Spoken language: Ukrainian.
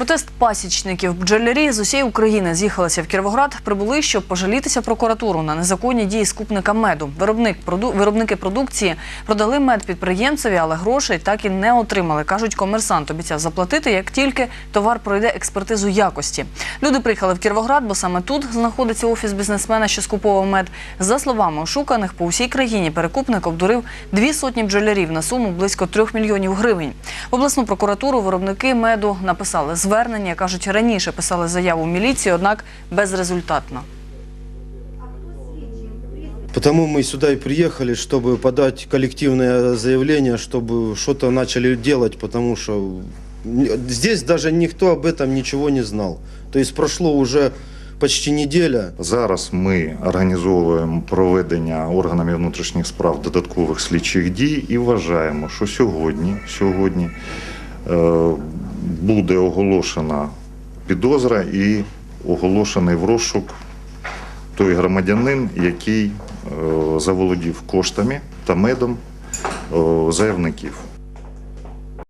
Протест пасічників бджолярі з усієї України з'їхалися в Кіровоград. Прибули, щоб пожалітися прокуратуру на незаконні дії скупника меду. Виробник проду... виробники продукції продали мед підприємцеві, але грошей так і не отримали. кажуть, комерсант обіцяв заплатити, як тільки товар пройде експертизу якості. Люди приїхали в Кіровоград, бо саме тут знаходиться офіс бізнесмена, що скуповував мед. За словами ошуканих, по усій країні перекупник обдурив дві сотні бджолярів на суму близько трьох мільйонів гривень. В обласну прокуратуру виробники меду написали звернення. кажуть, раніше писали заяву в міліцію, однак безрезультатно. Потому мы сюда и приехали, чтобы подать коллективное заявление, чтобы что-то начали делать, потому что здесь даже никто об этом ничего не знал. То есть прошло уже почти неделя. Зараз ми організовуємо проведення органами внутрішніх справ додаткових слідчих дій і вважаємо, що сьогодні, сьогодні е, буде оголошена підозра і оголошений в розшук той громадянин, який е, заволодів коштами та медом е, заявників.